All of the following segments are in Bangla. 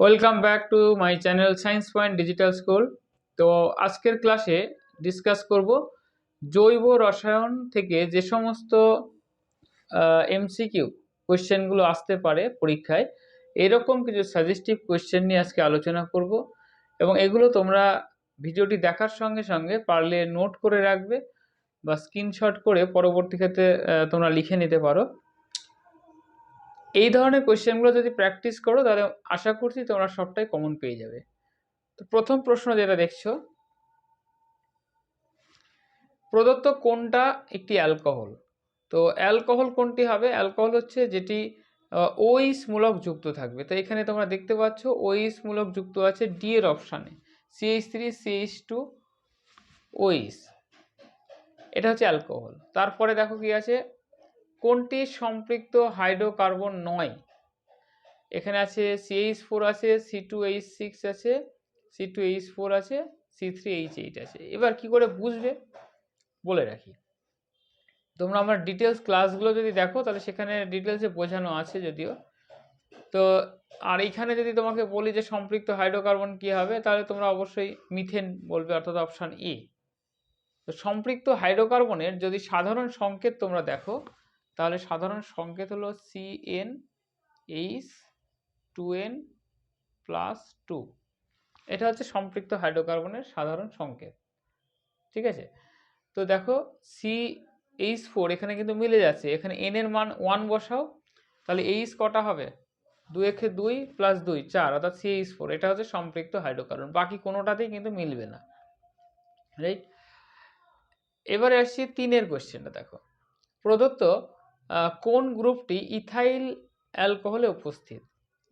Welcome back to my channel science point digital school তো আজকের ক্লাসে ডিসকাস করব জৈব রসায়ন থেকে যে সমস্ত এমসিকিউ কোয়েশ্চেনগুলো আসতে পারে পরীক্ষায়, এরকম কিছু সাজেস্টিভ কোয়েশ্চেন নিয়ে আজকে আলোচনা করব এবং এগুলো তোমরা ভিডিওটি দেখার সঙ্গে সঙ্গে পারলে নোট করে রাখবে বা স্ক্রিনশট করে পরবর্তী ক্ষেত্রে তোমরা লিখে নিতে পারো। এই ধরনের কোয়েশ্চেনগুলো যদি প্র্যাকটিস করো, তাহলে আশা করছি তোমরা সবটাই কমন পেয়ে যাবে। তো প্রথম প্রশ্ন যেটা দেখছ, প্রদত্ত কোনটা একটি অ্যালকোহল তো অ্যালকোহল কোনটি হবে? অ্যালকোহল হচ্ছে যেটি ওইস মূলক যুক্ত থাকবে। তো এখানে তোমরা দেখতে পাচ্ছ ওইস মূলক যুক্ত আছে ডি এর অপশানে সিএইচ থ্রি সিএইচ টু ওইস এটা হচ্ছে অ্যালকোহল তারপরে দেখো কি আছে? কোনটি সম্পৃক্ত হাইড্রোকার্বন নয়? এখানে আছে সিএইচ ফোর আছে সি টু এইচ সিক্স আছে সি টু এইচ ফোর আছে সি থ্রি এইচ এইট আছে। এবার কি করে বুঝবে? বলে রাখি। তোমরা আমার ডিটেলস ক্লাসগুলো যদি দেখো, তাহলে সেখানে ডিটেলসে বোঝানো আছে যদিও। তো, আর এইখানে যদি তোমাকে বলি যে সম্পৃক্ত হাইড্রোকার্বন কি হবে, তাহলে তোমরা অবশ্যই মিথেন বলবে অর্থাৎ অপশান ই তো, সম্পৃক্ত হাইড্রোকার্বনের যদি সাধারণ সংকেত তোমরা দেখো তাহলে সাধারণ সংকেত হলো C N H two N plus two এটা হচ্ছে সম্পৃক্ত হাইড্রোকার্বনের সাধারণ সংকেত। ঠিক আছে? তো দেখো সি এইচ ফোর এখানে কিন্তু মিলে যাচ্ছে। এখানে এন এর মান ওয়ান বসাও, তাহলে এইচ কটা হবে? দুই একে দুই প্লাস দুই, চার, অর্থাৎ সি এইচ ফোর এটা হচ্ছে সম্পৃক্ত হাইড্রোকার্বন। বাকি কোনোটাতেই কিন্তু মিলবে না। রাইট এবারে আসছি তিনের কোশ্চেনটা দেখো। প্রদত্ত কোন গ্রুপটি ইথাইল অ্যালকোহলে উপস্থিত?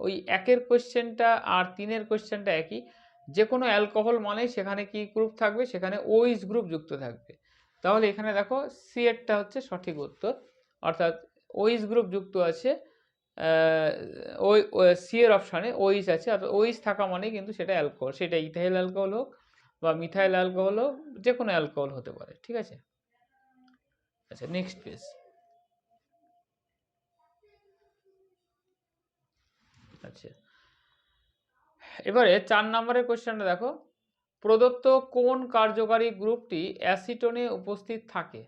ওই একের কোশ্চেনটা আর তিনের কোশ্চেনটা একই। যে কোনো অ্যালকোহল মানে সেখানে কি গ্রুপ থাকবে? সেখানে ওইস গ্রুপ যুক্ত থাকবে। তাহলে এখানে দেখো সি এরটা হচ্ছে সঠিক উত্তর। অর্থাৎ ওইস গ্রুপ যুক্ত আছে ওই সি এর অপশানে ওইস আছে। অর্থাৎ ওইস থাকা মানে কিন্তু সেটা অ্যালকোহল। সেটা ইথাইল অ্যালকোহল হোক বা মিথাইল অ্যালকোহল হোক যে কোনো অ্যালকোহল হতে পারে। ঠিক আছে? আচ্ছা নেক্সট পেজ। আচ্ছা। এবারে চার নম্বরের কোশ্চেনটা দেখো। প্রদত্ত কোন কার্যকারী গ্রুপটি অ্যাসিটোনে উপস্থিত থাকে?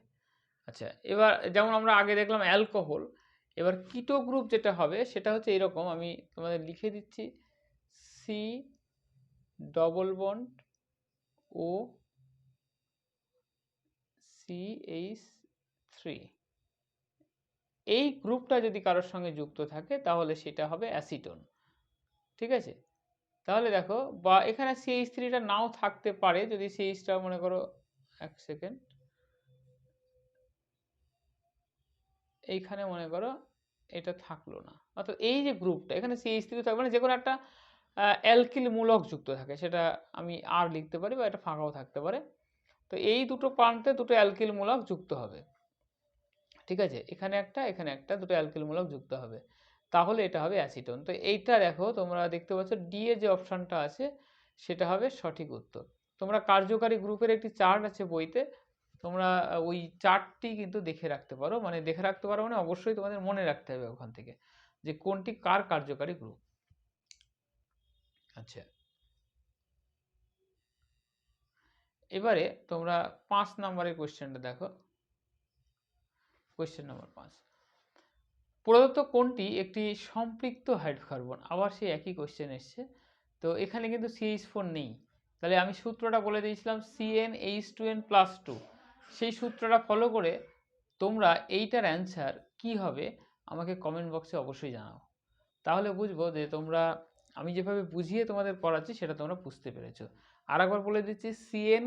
আচ্ছা এবার যেমন আমরা আগে দেখলাম অ্যালকোহল, এবার কিটো গ্রুপ যেটা হবে সেটা হচ্ছে এরকম, আমি তোমাদের লিখে দিচ্ছি। C double bond O C H three এই গ্রুপটা যদি কারোর সঙ্গে যুক্ত থাকে, তাহলে সেটা হবে অ্যাসিটোন। ঠিক আছে? তাহলে দেখো, বা এখানে সিএইচ থ্রিটা নাও থাকতে পারে, যদি সিএইচটা মনে করো এক সেকেন্ড। এইখানে মনে করো এটা থাকল না। অর্থাৎ এই যে গ্রুপটা, এখানে সিএইচ থ্রি থাকবে মানে যে কোনো একটা অ্যালকিল মূলক যুক্ত থাকে, সেটা আমি আর লিখতে পারি বা এটা ফাঁকাও থাকতে পারে। তো এই দুটো প্রান্তে দুটো অ্যালকিল মূলক যুক্ত হবে। ঠিক আছে? এখানে একটা এখানে একটা, দুটো অ্যালকিল মূলক যুক্ত হবে। তাহলে এটা হবে অ্যাসিটোন। তো এইটা দেখো, তোমরা দেখতে পাচ্ছ ডি এর যে অপশানটা আছে, সেটা হবে সঠিক উত্তর। তোমরা কার্যকারী গ্রুপের একটি চার্ট আছে বইতে, তোমরা ওই চার্টটি কিন্তু দেখে রাখতে পারো। মানে দেখে রাখতে পারো মানে অবশ্যই তোমাদের মনে রাখতে হবে ওখান থেকে যে কোনটি কার কার্যকারী গ্রুপ। আচ্ছা। এবারে তোমরা পাঁচ নম্বরের কোয়েশ্চেনটা দেখো। কোয়েশ্চেন নম্বর পাঁচ। প্রদত্ত কোনটি একটি সম্পৃক্ত হাইড্রোকার্বন আবার সেই একই কোয়েশ্চেন এসছে। তো এখানে কিন্তু সিএইচ ফোর নেই। তাহলে আমি সূত্রটা বলে দিয়েছিলাম CN H two N plus two সেই সূত্রটা ফলো করে তোমরা এইটার অ্যান্সার কি হবে আমাকে কমেন্ট বক্সে অবশ্যই জানাও। তাহলে বুঝব যে তোমরা, আমি যেভাবে বুঝিয়ে তোমাদের পড়াচ্ছি সেটা তোমরা বুঝতে পেরেছ। আর একবার বলে দিচ্ছি CN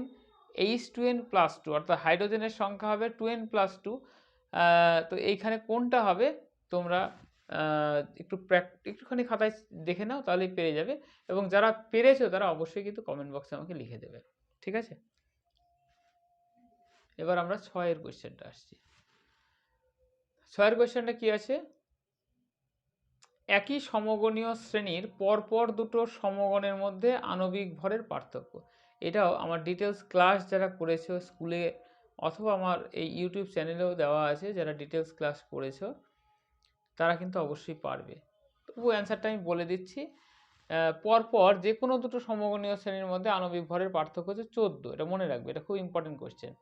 H two N plus two অর্থাৎ হাইড্রোজেনের সংখ্যা হবে টু এন প্লাস টু তো এইখানে কোনটা হবে? তোমরা একটু প্র্যাক- একটুখানি খাতায় দেখে নাও, তাহলেই পেরে যাবে। এবং যারা পেরেছ, তারা অবশ্যই কিন্তু কমেন্ট বক্সে আমাকে লিখে দেবে। ঠিক আছে? এবার আমরা ছয়ের কোয়েশ্চেনটা আসছি। ছয়ের কোয়েশ্চেনটা কি আছে? একই সমগণীয় শ্রেণির পরপর দুটো সমগণের মধ্যে আণবিক ভরের পার্থক্য। এটাও আমার ডিটেলস ক্লাস যারা করেছ স্কুলে অথবা আমার এই ইউটিউব চ্যানেলেও দেওয়া আছে যারা ডিটেলস ক্লাস করেছ তারা কিন্তু অবশ্যই পারবে। তবু অ্যান্সারটা আমি বলে দিচ্ছি পরপর যে কোনো দুটো সমগণীয় শ্রেণির মধ্যে আণবিক ভরের পার্থক্য হচ্ছে চোদ্দ, এটা মনে রাখবে, এটা খুব ইম্পর্টেন্ট কোশ্চেন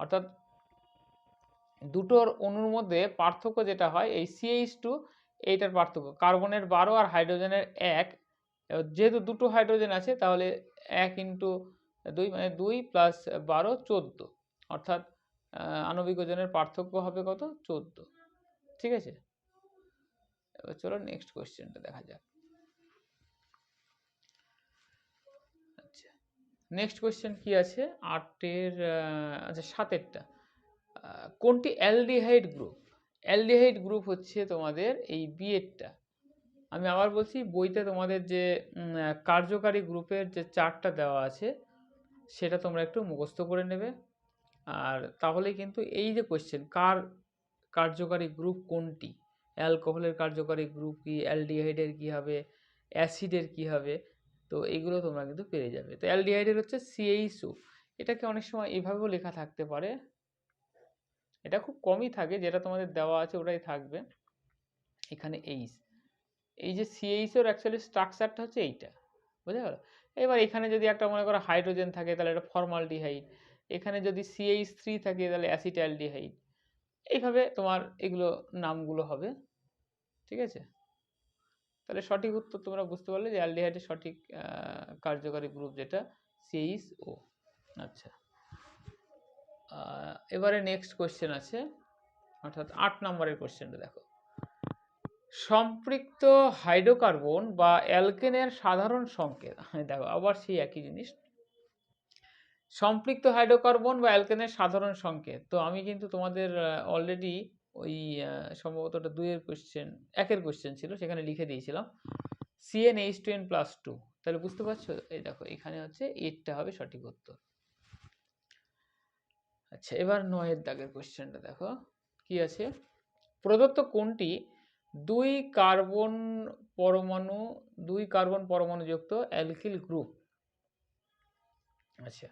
অর্থাৎ দুটোর অণুর মধ্যে পার্থক্য যেটা হয়, এই সিএইচ টু এইটার পার্থক্য, কার্বনের বারো আর হাইড্রোজেনের এক যেহেতু দুটো হাইড্রোজেন আছে, তাহলে এক ইন্টু দুই মানে দুই প্লাস বারো, চোদ্দ। অর্থাৎ আণবিক ওজনের পার্থক্য হবে কত? চোদ্দ। ঠিক আছে? এবার চলো নেক্সট কোয়েশ্চেনটা দেখা যাক। আচ্ছা নেক্সট কোয়েশ্চেন কি আছে? আটের আচ্ছা সাতেরটা। কোনটি অ্যালডিহাইড গ্রুপ? অ্যালডিহাইড গ্রুপ হচ্ছে তোমাদের এই বিয়েরটা আমি আবার বলছি, বইতে তোমাদের যে কার্যকারী গ্রুপের যে চার্টটা দেওয়া আছে, সেটা তোমরা একটু মুখস্থ করে নেবে। আর তাহলে কিন্তু এই যে কোশ্চেন কার কার্যকারী গ্রুপ কোনটি? অ্যালকোহলের কার্যকারী গ্রুপ কি? অ্যালডিহাইডের কি হবে? অ্যাসিডের কি হবে? তো এইগুলো তোমরা কিন্তু পেরে যাবে। তো অ্যালডিহাইডের হচ্ছে সিএইচও এটাকে অনেক সময় এভাবেও লেখা থাকতে পারে। এটা খুব কমই থাকে, যেটা তোমাদের দেওয়া আছে ওটাই থাকবে। এখানে এইচ এই যে সিএইচওর অ্যাকচুয়ালি স্ট্রাকচারটা হচ্ছে এইটা বুঝা গেল এবার এখানে যদি একটা মনে করো হাইড্রোজেন থাকে, তাহলে এটা ফর্মালডিহাইড এখানে যদি সিএইচ থ্রি থাকে তাহলে অ্যাসিটালডিহাইড এইভাবে তোমার এগুলো নামগুলো হবে, ঠিক আছে? তাহলে সঠিক উত্তর তোমরা বুঝতে পারলে যে অ্যালডিহাইডের সঠিক কার্যকারী গ্রুপ যেটা সিএইচ ও আচ্ছা। এবারে নেক্সট কোশ্চেন আছে, অর্থাৎ আট নম্বরের কোশ্চেনটা দেখো। সম্পৃক্ত হাইড্রোকার্বন বা অ্যালকেনের সাধারণ সংকেত, দেখো আবার সেই একই জিনিস। সম্পৃক্ত হাইড্রোকার্বন বা অ্যালকেনের সাধারণ সংকেত। তো আমি কিন্তু তোমাদের অলরেডি ওই সম্ভবত ওটা দুইয়ের কোশ্চেন একের কোশ্চেন ছিল, সেখানে লিখে দিয়েছিলাম। CN H two N plus two তাহলে বুঝতে পারছ? এই দেখো, এখানে হচ্ছে এইটটা হবে সঠিক উত্তর। আচ্ছা এবার নয়ের দাগের কোশ্চেনটা দেখো। কি আছে? প্রদত্ত কোনটি দুই কার্বন পরমাণু, দুই কার্বন পরমাণুযুক্ত অ্যালকিল গ্রুপ। আচ্ছা।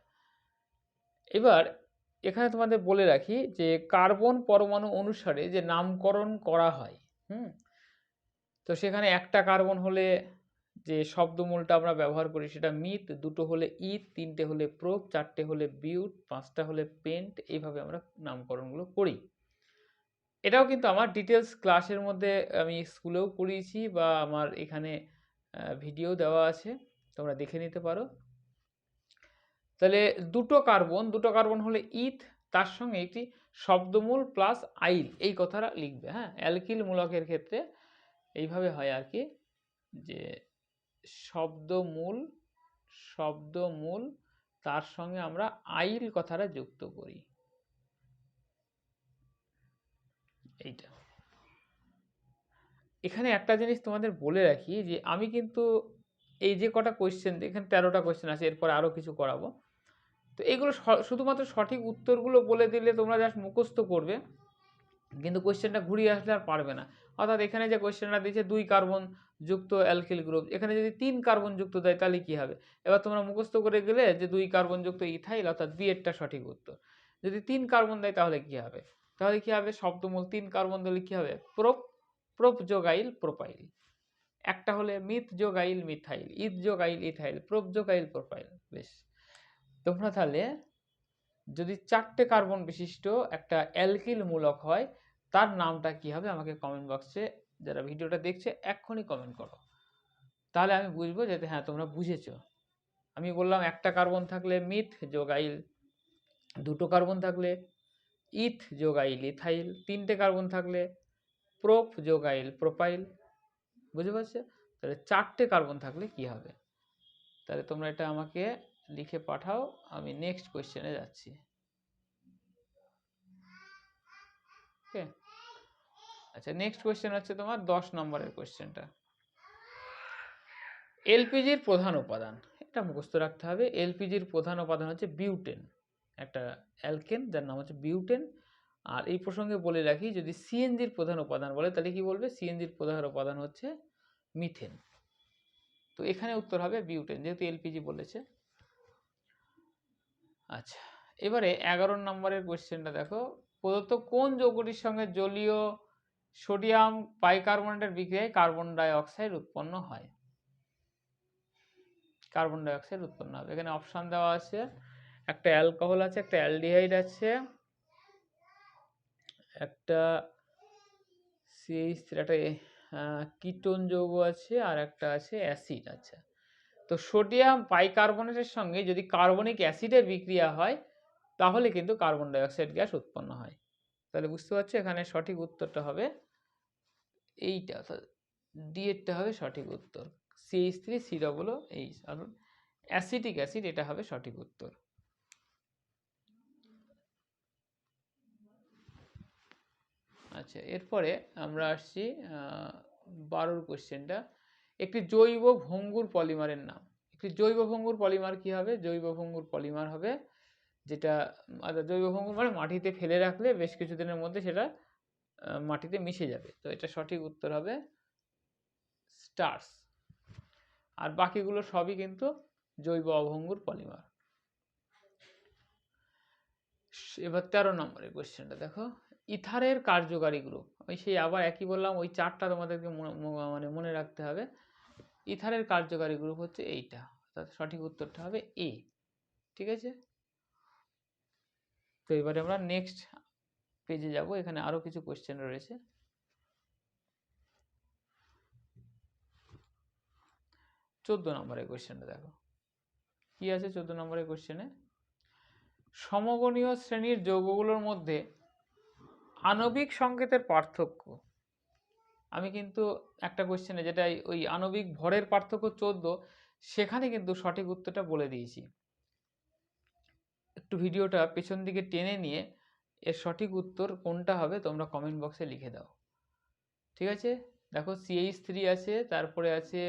এবার এখানে তোমাদের বলে রাখি যে কার্বন পরমাণু অনুসারে যে নামকরণ করা হয়, হুম? তো সেখানে একটা কার্বন হলে যে শব্দমূলটা আমরা ব্যবহার করি সেটা মিথ, দুটো হলে ইথ, তিনটে হলে প্রোপ চারটে হলে বিউট, পাঁচটা হলে পেন্ট, এইভাবে আমরা নামকরণগুলো করি। এটাও কিন্তু আমার ডিটেলস ক্লাসের মধ্যে আমি স্কুলেও পড়িয়েছি বা আমার এখানে ভিডিও দেওয়া আছে, তোমরা দেখে নিতে পারো। তাহলে দুটো কার্বন দুটো কার্বন হলে ইথ, তার সঙ্গে একটি শব্দমূল প্লাস আইল, এই কথাটা লিখবে হ্যাঁ? অ্যালকিল মূলকের ক্ষেত্রে এইভাবে হয় আর কি, যে শব্দমূল শব্দমূল, তার সঙ্গে আমরা আইল কথাটা যুক্ত করি। এইটা। এখানে একটা জিনিস তোমাদের বলে রাখি যে, আমি কিন্তু এই যে কটা কোয়েশ্চেন এখানে তেরোটা কোয়েশ্চেন আছে, এরপরে আরও কিছু করাবো। তো এগুলো শুধুমাত্র সঠিক উত্তরগুলো বলে দিলে তোমরা জাস্ট মুখস্থ করবে। কিন্তু কোয়েশ্চেনটা ঘুরিয়ে আসলে আর পারবে না। অর্থাৎ এখানে যে কোয়েশ্চেনটা দিয়েছে, দুই কার্বন যুক্ত অ্যালকিল গ্রুপ এখানে যদি তিন কার্বন যুক্ত দেয়, তাহলে কী হবে? এবার তোমরা মুখস্থ করে গেলে যে দুই কার্বন যুক্ত ইথাইল অর্থাৎ বি এরটা সঠিক উত্তর। যদি তিন কার্বন দেয়, তাহলে কী হবে? তাহলে কী হবে? শব্দমূল তিন কার্বন দিলে কী হবে? প্রোপ প্রোপ যোগাইল প্রোপাইল। একটা হলে মিথ যোগাইল মিথাইল, ইথ যোগাইল ইথাইল, প্রোপ যোগাইল প্রোপাইল, বেশ। তোমরা তাহলে যদি চারটে কার্বন বিশিষ্ট একটা অ্যালকিল মূলক হয়, তার নামটা কি হবে আমাকে কমেন্ট বক্সে যারা ভিডিওটা দেখছে এক্ষুনি কমেন্ট করো। তাহলে আমি বুঝব যাতে হ্যাঁ তোমরা বুঝেছ। আমি বললাম একটা কার্বন থাকলে মিথ যোগাইল, দুটো কার্বন থাকলে ইথ যোগাইল, ইথাইল, তিনটে কার্বন থাকলে প্রোপ যোগাইল, প্রোপাইল। বুঝতে পারছ? তাহলে চারটে কার্বন থাকলে কি হবে? তাহলে তোমরা এটা আমাকে লিখে পাঠাও, আমি নেক্সট কোয়েশ্চেনে যাচ্ছি। ওকে আচ্ছা নেক্সট কোয়েশ্চেন হচ্ছে তোমার দশ নম্বরের কোয়েশ্চেনটা এলপিজির প্রধান উপাদান, এটা মুখস্থ রাখতে হবে। এলপিজির প্রধান উপাদান হচ্ছে বিউটেন একটা অ্যালকেন যার নাম হচ্ছে বিউটেন আর এই প্রসঙ্গে বলে রাখি, যদি সিএনজির প্রধান উপাদান বলে, তাহলে কি বলবে? সিএনজির প্রধান উপাদান হচ্ছে মিথেন তো এখানে উত্তর হবে বিউটেন যেহেতু এলপিজি বলেছে। আচ্ছা এবারে এগারো নম্বরের কোয়েশ্চেনটা দেখো। প্রদত্ত কোন যৌগটির সঙ্গে জলীয় সোডিয়াম বাইকার্বনেটের বিক্রিয়ায় কার্বন ডাই অক্সাইড উৎপন্ন হয়? কার্বন ডাইঅক্সাইড উৎপন্ন হবে। এখানে অপশান দেওয়া আছে, একটা অ্যালকোহল আছে, একটা অ্যালডিহাইড আছে, একটা সিএইচ একটা কিটোন যৌগ আছে, আর একটা আছে অ্যাসিড আচ্ছা তো সোডিয়াম বাইকার্বনেটের সঙ্গে যদি কার্বনিক অ্যাসিডের বিক্রিয়া হয়, তাহলে কিন্তু কার্বন ডাইঅক্সাইড গ্যাস উৎপন্ন হয়। তাহলে বুঝতে পারছ? এখানে সঠিক উত্তরটা হবে এইটা, অর্থাৎ ডি এরটা হবে সঠিক উত্তর। CH three C double H অর্থাৎ অ্যাসিটিক অ্যাসিড এটা হবে সঠিক উত্তর। আচ্ছা এরপরে আমরা আসছি বারোর কোশ্চেনটা একটি জৈব ভঙ্গুর পলিমারের নাম। একটি জৈব ভঙ্গুর পলিমার কি হবে? জৈব ভঙ্গুর পলিমার হবে যেটা আচ্ছা জৈব ভঙ্গুর মানে মাটিতে ফেলে রাখলে বেশ কিছুদিনের মধ্যে সেটা মাটিতে মিশে যাবে। তো এটা সঠিক উত্তর হবে স্টার্স। আর বাকিগুলো সবই কিন্তু জৈব অভঙ্গুর পলিমার। এবার তেরো নম্বরের কোশ্চেনটা দেখো। ইথারের কার্যকারী গ্রুপ ওই সেই আবার একই বললাম, ওই চারটা তোমাদেরকে মানে মনে রাখতে হবে। ইথারের কার্যকারী গ্রুপ হচ্ছে এইটা। অর্থাৎ সঠিক উত্তরটা হবে এ ঠিক আছে? তো এবারে আমরা নেক্সট পেজে যাব। এখানে আরও কিছু কোশ্চেন রয়েছে। চোদ্দ নম্বরের কোশ্চেনটা দেখো। কি আছে চোদ্দ নম্বরের কোশ্চেনে সমগণীয় শ্রেণির যৌগগুলোর মধ্যে আণবিক সংকেতের পার্থক্য। আমি কিন্তু একটা কোশ্চেনে যেটা ওই আণবিক ভরের পার্থক্য চোদ্দ, সেখানে কিন্তু সঠিক উত্তরটা বলে দিয়েছি। একটু ভিডিওটা পেছন দিকে টেনে নিয়ে এর সঠিক উত্তর কোনটা হবে তোমরা কমেন্ট বক্সে লিখে দাও। ঠিক আছে? দেখো সিএইচ থ্রি আছে, তারপরে আছে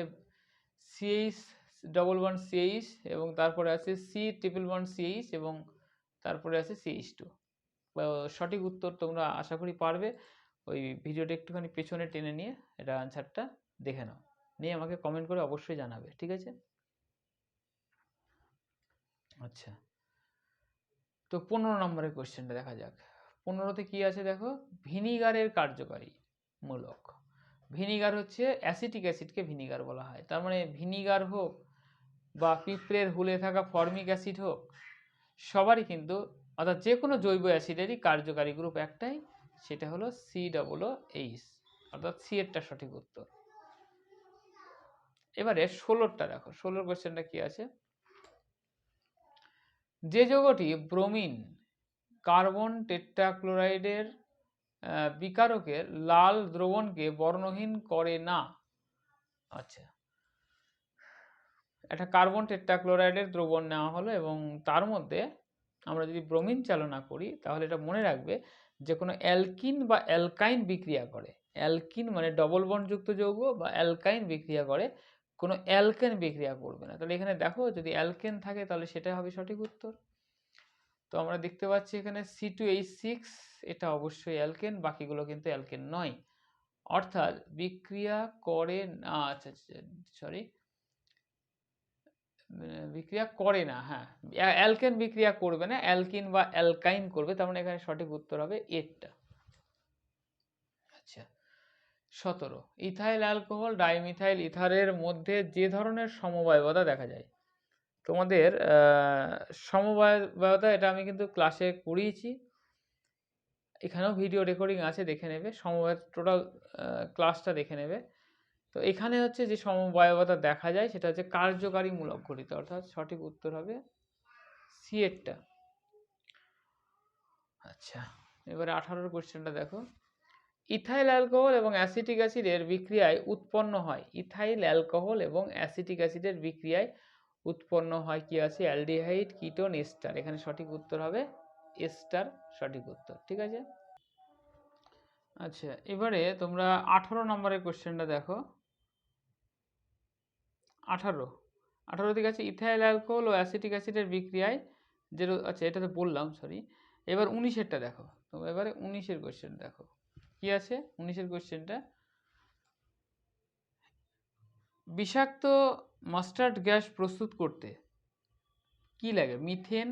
সিএইচ ডবল ওয়ান সিএইচ এবং তারপরে আছে সি ট্রিপল ওয়ান সিএইচ এবং তারপরে আছে সিএইচ টু সঠিক উত্তর তোমরা আশা করি পারবে। ওই ভিডিওটা একটুখানি পেছনে টেনে নিয়ে এটা আনসারটা দেখে নাও। নিয়ে আমাকে কমেন্ট করে অবশ্যই জানাবে, ঠিক আছে? আচ্ছা। তো পনেরো নম্বরের কোশ্চেনটা দেখা যাক। পনেরোতে কি আছে দেখো? ভিনিগারের কার্যকারী মূলক। ভিনিগার হচ্ছে অ্যাসিটিক অ্যাসিডকে ভিনিগার বলা হয়। তার মানে ভিনিগার হোক বা পিঁপড়ের হুলে থাকা ফর্মিক অ্যাসিড হোক, সবারই কিন্তু অর্থাৎ যে কোনো জৈব অ্যাসিডেরই কার্যকারী গ্রুপ একটাই সেটা হলো সি ডবল এইচ অর্থাৎ সি এরটা সঠিক উত্তর। এবারে ষোলোরটা দেখো, ষোলোর কোশ্চেনটা কি আছে? যে যৌগটি ব্রোমিন কার্বন টেট্রাক্লোরাইডের বিকারকের লাল দ্রবণকে বর্ণহীন করে না। আচ্ছা। একটা কার্বন টেট্রাক্লোরাইডের দ্রবণ নেওয়া হলো এবং তার মধ্যে আমরা যদি ব্রোমিন চালনা করি, তাহলে এটা মনে রাখবে যে কোনো অ্যালকিন বা অ্যালকাইন বিক্রিয়া করে। অ্যালকিন মানে ডবল বন্ডযুক্ত যৌগ বা অ্যালকাইন বিক্রিয়া করে, কোনো অ্যালকেন বিক্রিয়া করবে না। তাহলে এখানে দেখো যদি অ্যালকেন থাকে তাহলে সেটা হবে সঠিক উত্তর। তো আমরা দেখতে পাচ্ছি এখানে সি টু এইচ সিক্স এটা অবশ্যই অ্যালকেন, বাকিগুলো কিন্তু অ্যালকেন নয়। অর্থাৎ বিক্রিয়া করে না আচ্ছা সরি বিক্রিয়া করে না হ্যাঁ। অ্যালকেন বিক্রিয়া করবে না, অ্যালকিন বা অ্যালকাইন করবে, তার মানে এখানে সঠিক উত্তর হবে এরটা। আচ্ছা সতেরো, ইথাইল অ্যালকোহল ডাইমিথাইল ইথারের মধ্যে যে ধরনের সমবায়বতা দেখা যায়। তোমাদের সমবায়বতা এটা আমি কিন্তু ক্লাসে করিয়েছি। এখানেও ভিডিও রেকর্ডিং আছে, দেখে নেবে। সমবায় টোটাল ক্লাসটা দেখে নেবে। তো এখানে হচ্ছে যে সমবায়বতা দেখা যায়, সেটা হচ্ছে কার্যকারীমূলক গঠিত, অর্থাৎ সঠিক উত্তর হবে সি আচ্ছা এবারে আঠারোর কোশ্চেনটা দেখো। ইথাইল অ্যালকোহল এবং অ্যাসিটিক অ্যাসিডের বিক্রিয়ায় উৎপন্ন হয়। ইথাইল অ্যালকোহল এবং অ্যাসিটিক অ্যাসিডের বিক্রিয়ায় উৎপন্ন হয় কি আছে? Aldehyde, ketone, ester. এখানে সঠিক উত্তর হবে এস্টার, সঠিক উত্তর, ঠিক আছে? আচ্ছা এবারে তোমরা আঠারো নম্বরের কোশ্চেনটা দেখো। আঠারো। আঠারো দিকে আছে ইথাইল অ্যালকোহল ও অ্যাসিটিক অ্যাসিডের বিক্রিয়ায় যে আচ্ছা এটা তো বললাম সরি এবার উনিশেরটা দেখো। তো এবারে উনিশের কোয়েশ্চেন দেখো। কি আছে? উনিশের কোশ্চেনটা বিষাক্ত মাস্টার্ড গ্যাস প্রস্তুত করতে কি লাগে? মিথেন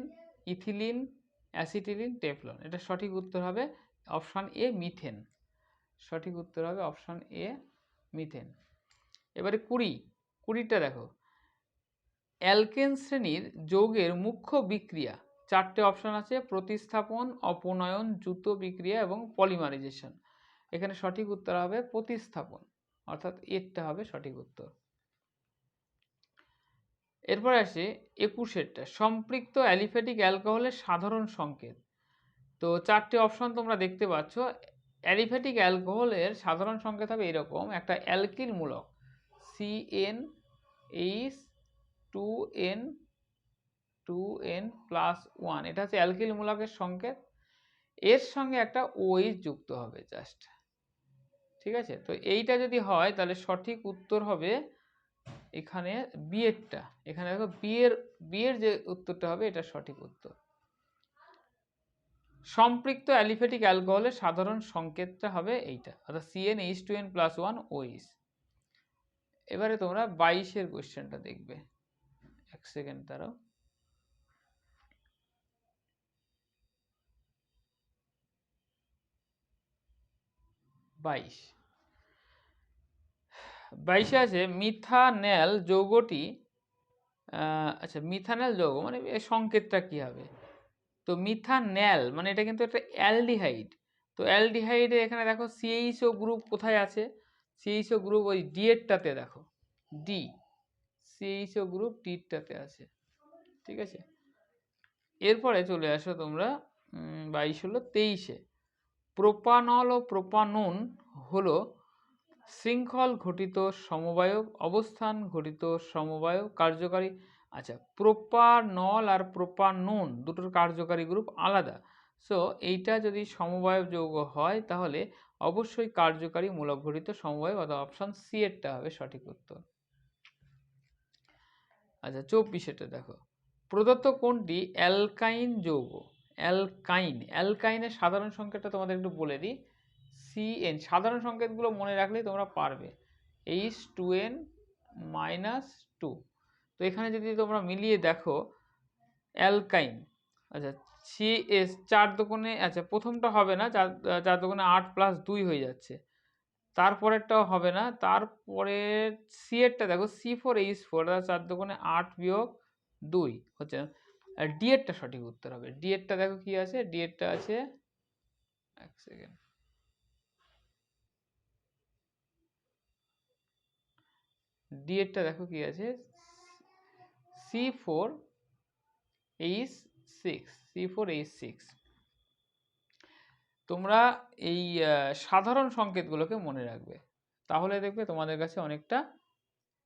ইথিলিন অ্যাসিটিলিন টেফলন এটা সঠিক উত্তর হবে অপশান এ মিথেন সঠিক উত্তর হবে অপশান এ মিথেন এবারে কুড়ি। কুড়িটা দেখো। অ্যালকেন শ্রেণির যৌগের মুখ্য বিক্রিয়া, চারটে অপশন আছে, প্রতিস্থাপন, অপনয়ন দ্রুত বিক্রিয়া এবং পলিমারাইজেশন এখানে সঠিক উত্তর হবে প্রতিস্থাপন, অর্থাৎ এরটা হবে সঠিক উত্তর। এরপর আসে একুশেরটা, সম্পৃক্ত অ্যালিফ্যাটিক অ্যালকোহলের সাধারণ সংকেত। তো চারটে অপশন তোমরা দেখতে পাচ্ছ, অ্যালিফ্যাটিক অ্যালকোহলের সাধারণ সংকেত হবে এরকম, একটা অ্যালকিল মূলক C n H two n two n plus one এটা হচ্ছে অ্যালকিল মূলকের সংকেত। এর সঙ্গে একটা ওইচ যুক্ত হবে জাস্ট ঠিক আছে? তো এইটা যদি হয়, তাহলে সঠিক উত্তর হবে এখানে বিয়েরটা এখানে দেখো বিয়ের বিয়ের যে উত্তরটা হবে, এটা সঠিক উত্তর। সম্পৃক্ত অ্যালিফেটিক অ্যালকোহলের সাধারণ সংকেতটা হবে এইটা। অর্থাৎ CN H two n plus one ওইস এবারে তোমরা বাইশের কোয়েশ্চেনটা দেখবে। এক সেকেন্ড তারাও বাইশ। বাইশে আছে মিথানেল যৌগটি আচ্ছা মিথানেল যৌগ মানে সংকেতটা কি হবে? তো মিথানেল মানে এটা কিন্তু একটা অ্যালডিহাইড। তো অ্যালডিহাইডে এখানে দেখো সিএইচও গ্রুপ কোথায় আছে? সিএইচও গ্রুপ ওই ডিএরটাতে দেখো। ডি সিএইচও গ্রুপ ডিটাতে আছে। ঠিক আছে? এরপরে চলে আসো তোমরা বাইশ হলো তেইশে। প্রোপানল ও প্রোপানুন হলো শৃঙ্খল ঘটিত সমবায়ক, অবস্থান ঘটিত সমবায়ক, কার্যকারী আচ্ছা প্রোপানল আর প্রোপানুন দুটোর কার্যকারী গ্রুপ আলাদা। সো এইটা যদি সমবায় যৌগ হয়, তাহলে অবশ্যই কার্যকারী মূলক ঘটিত সমবায় অথবা অপশন সি এরটা হবে সঠিক উত্তর। আচ্ছা চব্বিশেটা দেখো। প্রদত্ত কোনটি? অ্যালকাইন যৌগ। অ্যালকাইন। অ্যালকাইনের সাধারণ সংকেতটা তোমাদের একটু বলে দিই। সিএন সাধারণ সংকেতগুলো মনে রাখলেই তোমরা পারবে। H two n minus two তো এখানে যদি তোমরা মিলিয়ে দেখো, অ্যালকাইন। আচ্ছা সি এস, চার দোকানে আচ্ছা প্রথমটা হবে না, চার চার দোকানে আট প্লাস দুই হয়ে যাচ্ছে। তারপরেরটাও হবে না তারপরে সি এরটা দেখো, সি ফোর, এইচ ফোর চার দোকানে আট বিয়োগ দুই হচ্ছে ডি এরটা সঠিক উত্তর হবে। ডি এরটা দেখো কি আছে, ডি এরটা আছে, এক সেকেন্ড ডি এরটা দেখো কি আছে, C four, H six C four H six তোমরা এই সাধারণ সংকেতগুলোকে মনে রাখবে। তাহলে দেখবে তোমাদের কাছে অনেকটা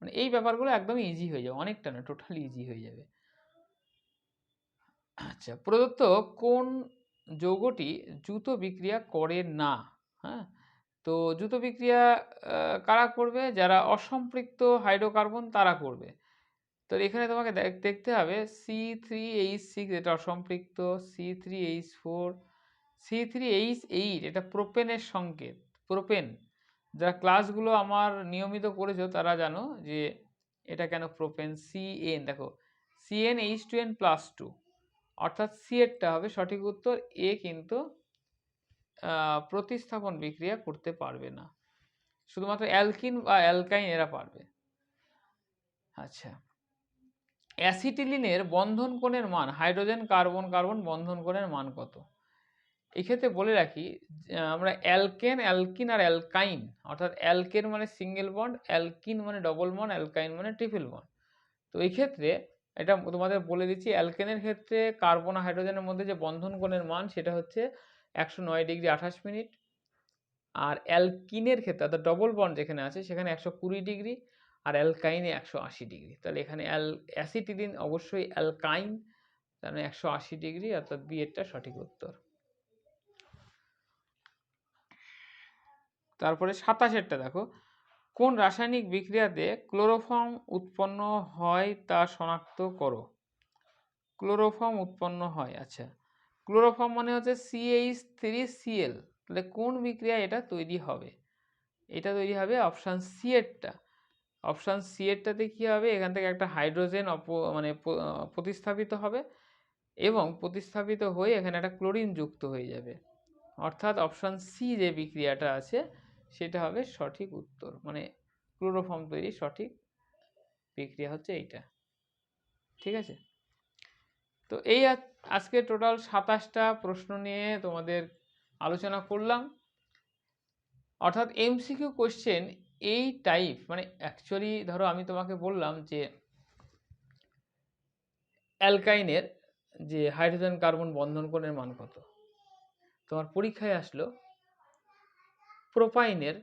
মানে এই ব্যাপারগুলো একদমই ইজি হয়ে যাবে, অনেকটা না টোটালি ইজি হয়ে যাবে। আচ্ছা প্রদত্ত কোন যৌগটি দ্রুত বিক্রিয়া করে না? হ্যাঁ তো দ্রুত বিক্রিয়া কারা করবে? যারা অসম্পৃক্ত হাইড্রোকার্বন তারা করবে। তো এখানে তোমাকে দেখতে হবে সি থ্রি এইচ সিক্স এটা অসম্পৃক্ত C three H four C three H eight এটা প্রোপেনের সংকেত প্রোপেন যারা ক্লাসগুলো আমার নিয়মিত করেছ তারা জানো যে এটা কেন প্রোপেন সি এন দেখো C n H two n plus two অর্থাৎ সি এরটা হবে সঠিক উত্তর এ কিন্তু প্রতিস্থাপন বিক্রিয়া করতে পারবে না। শুধুমাত্র অ্যালকিন বা অ্যালকাইন এরা পারবে। আচ্ছা। অ্যাসিটিলিনের বন্ধন কোণের মান, হাইড্রোজেন, কার্বন কার্বন বন্ধন কোণের মান কত? এক্ষেত্রে বলে রাখি আমরা অ্যালকেন, অ্যালকিন আর অ্যালকাইন, অর্থাৎ অ্যালকেন মানে সিঙ্গেল বন্ড, অ্যালকিন মানে ডবল বন্ড, অ্যালকাইন মানে ট্রিপল বন্ড। তো এই ক্ষেত্রে এটা তোমাদের বলে দিচ্ছি, অ্যালকেনের ক্ষেত্রে কার্বন হাইড্রোজেনের মধ্যে যে বন্ধন কোণের মান, সেটা হচ্ছে একশো নয় ডিগ্রি আঠাশ মিনিট। আর অ্যালকিনের ক্ষেত্রে, অর্থাৎ ডবল বন্ড যেখানে আছে, সেখানে একশো কুড়ি ডিগ্রি। আর অ্যালকাইনে একশো আশি ডিগ্রি। তাহলে এখানে অ্যাল, অ্যাসিটিলিন অবশ্যই অ্যালকাইন, তাহলে একশো আশি ডিগ্রি, অর্থাৎ বি এরটা সঠিক উত্তর। তারপরে সাতাশেরটা দেখো। কোন রাসায়নিক বিক্রিয়াতে ক্লোরোফর্ম উৎপন্ন হয় তা শনাক্ত করো। ক্লোরোফর্ম উৎপন্ন হয় আচ্ছা। ক্লোরোফর্ম মানে হচ্ছে সিএইচ থ্রি সিএল তাহলে কোন বিক্রিয়া এটা তৈরি হবে? এটা তৈরি হবে অপশান সি এরটা অপশান সি এরটাতে কী হবে? এখান থেকে একটা হাইড্রোজেন অপ মানে প্রতিস্থাপিত হবে এবং প্রতিস্থাপিত হয়ে এখানে একটা ক্লোরিন যুক্ত হয়ে যাবে। অর্থাৎ অপশান সি যে বিক্রিয়াটা আছে, সেটা হবে সঠিক উত্তর। মানে ক্লোরোফর্ম তৈরি সঠিক বিক্রিয়া হচ্ছে এইটা। ঠিক আছে? তো এই আজ- আজকে টোটাল সাতাশটা প্রশ্ন নিয়ে তোমাদের আলোচনা করলাম। অর্থাৎ এমসিকিউ কোশ্চেন এই টাইপ মানে অ্যাকচুয়ালি ধরো আমি তোমাকে বললাম যে অ্যালকাইনের যে হাইড্রোজেন কার্বন বন্ধন কোণের মান কত? তোমার পরীক্ষায় আসলো প্রোপাইনের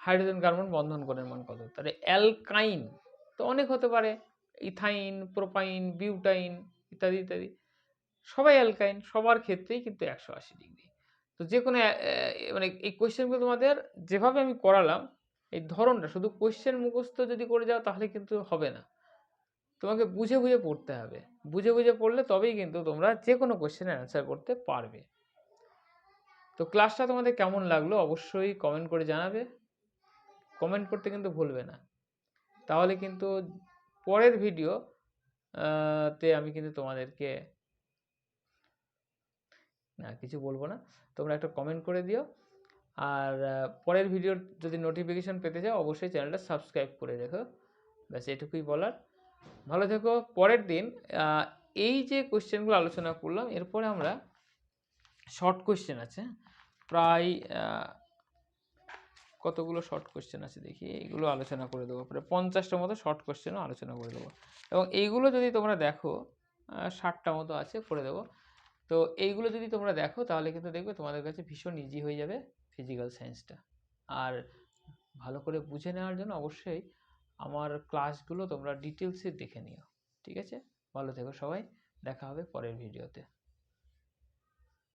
হাইড্রোজেন কার্বন বন্ধন কোণের মান কত? তাহলে অ্যালকাইন তো অনেক হতে পারে ইথাইন প্রোপাইন বিউটাইন ইত্যাদি ইত্যাদি। সবাই অ্যালকাইন সবার ক্ষেত্রেই কিন্তু একশো আশি ডিগ্রি। তো যে কোনো মানে এই কোয়েশ্চেনগুলো তোমাদের যেভাবে আমি করালাম এই ধরনটা শুধু কোয়েশ্চেন মুখস্থ যদি করে যাও তাহলে কিন্তু হবে না। তোমাকে বুঝে বুঝে পড়তে হবে। বুঝে বুঝে পড়লে তবেই কিন্তু তোমরা যে কোনো কোয়েশ্চেনের অ্যান্সার করতে পারবে। তো ক্লাসটা তোমাদের কেমন লাগল অবশ্যই কমেন্ট করে জানাবে। কমেন্ট করতে কিন্তু ভুলবে না। তাহলে কিন্তু পরের ভিডিও তে আমি কিন্তু তোমাদেরকে না কিছু বলব না। তোমরা একটা কমেন্ট করে দিও। আর পরের ভিডিওর যদি নোটিফিকেশন পেতে চাও, অবশ্যই চ্যানেলটা সাবস্ক্রাইব করে রেখো। ব্যাস, এটুকুই বলার। ভালো থেকো। পরের দিন এই যে কোয়েশ্চেনগুলো আলোচনা করলাম, এরপরে আমরা শর্ট কোশ্চেন আছে। প্রায় কতগুলো শর্ট কোশ্চেন আছে দেখি। এইগুলো আলোচনা করে দেবো। প্রায় পঞ্চাশটার মতো শর্ট কোশ্চেনও আলোচনা করে দেবো। এবং এইগুলো যদি তোমরা দেখো ষাটটা মতো আছে, করে দেবো। তো এইগুলো যদি তোমরা দেখো, তাহলে কিন্তু দেখবে তোমাদের কাছে ভীষণ ইজি হয়ে যাবে। ফিজিক্যাল সায়েন্সটা আর ভালো করে বুঝে নেওয়ার জন্য অবশ্যই আমার ক্লাসগুলো তোমরা ডিটেলসে দেখে নিও। ঠিক আছে? ভালো থেকো সবাই। দেখা হবে পরের ভিডিওতে